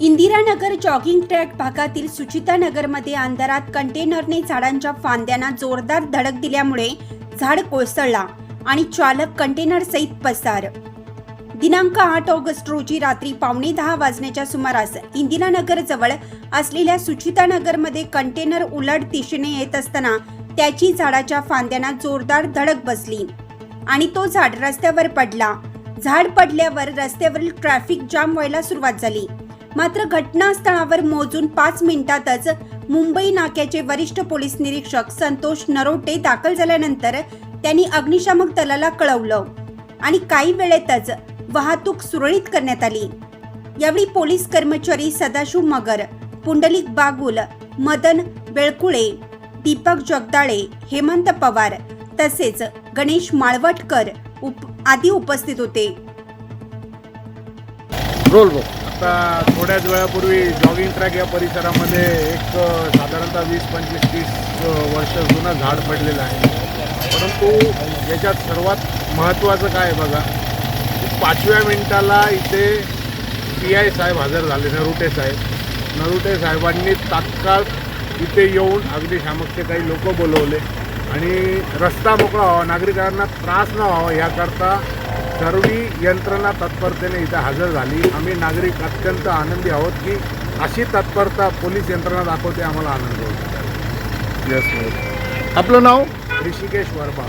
Indiranagar jogging track भागातील सुचितानगरमध्ये अंधारात कंटेनरने झाडांच्या फांद्यांना जोरदार धडक दिल्यामुळे झाड कोसळला आणि चालक कंटेनर सहित पसार. दिनांक आठ ऑगस्ट रोजी रात्री पावणे दहा वाजण्याच्या सुमारास इंदिरानगर जवळ असलेल्या सुचितानगरमध्ये कंटेनर उलट दिशेने येत असताना त्याची झाडाच्या फांद्यांना जोरदार धडक बसली आणि तो झाड रस्त्यावर पडला. झाड पडल्यावर रस्त्यावरील ट्रॅफिक जाम व्हायला सुरुवात झाली. मात्र घटनास्थळावर मोजून पाच मिनिटातच मुंबई नाक्याचे वरिष्ठ पोलीस निरीक्षक संतोष नरोटे दाखल झाल्यानंतर त्यांनी अग्निशामक दलाला कळवलं आणि काही वेळेतच वाहतूक सुरळीत करण्यात आली. यावेळी पोलीस कर्मचारी सदाशिव मगर पुंडलिक बागुल मदन बेळकुळे दीपक जगदाळे हेमंत पवार तसेच गणेश माळवटकर उप आदी उपस्थित होते. रोल आता थोड्याच वेळापूर्वी जॉगिंग ट्रॅक या परिसरामध्ये एक साधारणतः वीस पंचवीस तीस वर्ष जुनं झाड पडलेलं आहे. परंतु याच्यात सर्वात महत्त्वाचं काय आहे बघा पाचव्या मिनिटाला इथे पी आय साहेब हजर झाले नरुटे साहेब. नरुटे साहेबांनी तात्काळ इथे येऊन अग्निशामकचे काही लोक बोलवले आणि रस्ता मोकळा व्हावा नागरिकांना त्रास न व्हावा याकरता सर्व यंत्रणा तत्परतेने इथं हजर झाली. आम्ही नागरिक अत्यंत आनंदी आहोत की अशी तत्परता पोलीस यंत्रणा दाखवते आम्हाला आनंद होतो. यस आपलं नाव? ऋषिकेश वर्मा.